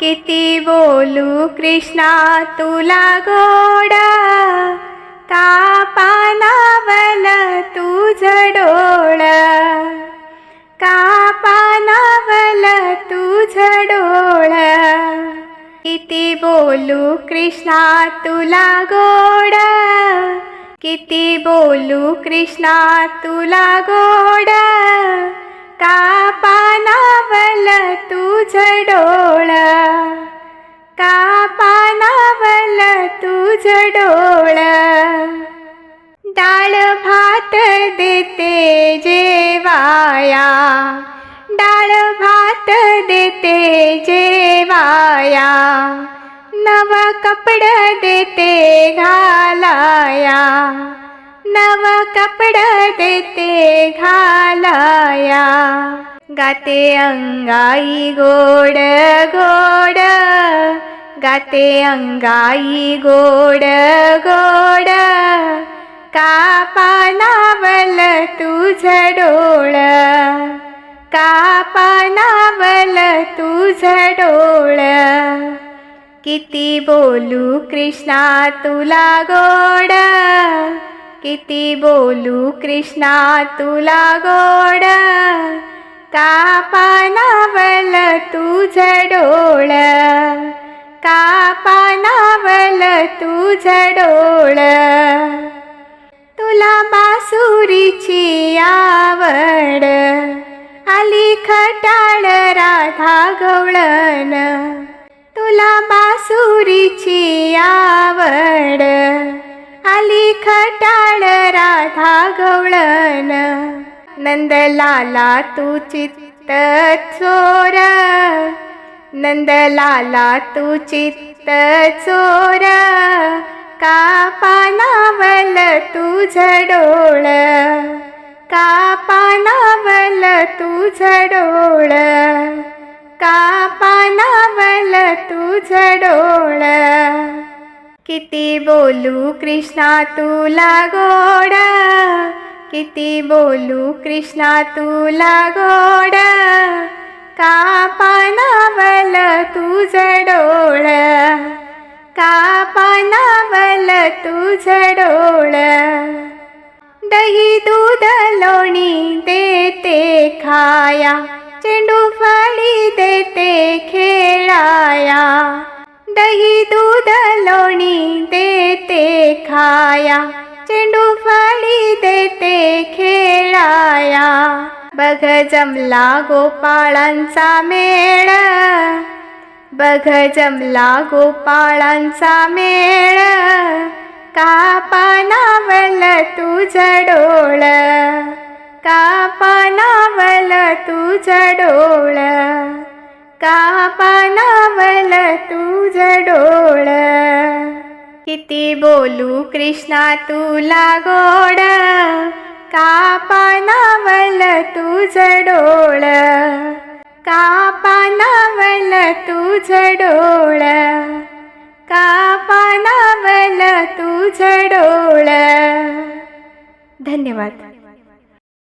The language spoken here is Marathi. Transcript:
किती बोलू कृष्णा तुला गोडा का पानावल तुझ डोळ. का पानावल तुझ डोळ. किती बोलू कृष्णा तुला गोड किती बोलू कृष्णा तुला गोड का पानावल तुझ डोळ. देते जेवाया. डाळ भात देते जेवाया. नव कपड देते घालाया. नव कपड देते घालाया. गाते अंगाई गोड गोड. गाते अंगाई गोड गोड. कापा तुझ डोळ का तुझ डोळ. किती बोलू कृष्णा तुला गोड. किती बोलू कृष्णा तुला गोड. का पानावल तुझ डोळ. का पानावल तुझ डोळ. तुला बासुरीची आवड. आली खटाळ राधा गवळण. तुला बासुरीची आवड. आली खटाळ राधा गवळण. नंदलाला तू चित्त चोर. नंदलाला तू चित्त चोर. का पानावल तुझ डोळ का पानावल तुझ डोळ का पानावल तुझ डोळ किती बोलू कृष्णा तुला गोड. किती बोलू कृष्णा तुला गोड. का पानावल तुझ डोळ दही दूध लोणी देते खाया. चेंडू फळी देते खेळाया. दही दूध लोणी देते खाया. चेंडू फळी देते खेळाया. बघ जमला गोपाळांचा मेळ. बघ जमला गोपाळांचा मेळ. का पानावल तुझ डोळ का पानावल तुझ डोळ का पानावल तुझ डोळ किती बोलू कृष्णा तुला गोड का पानावल तुझ डोळ का पानावल तुझ डोळ तुझ डोळ धन्यवाद.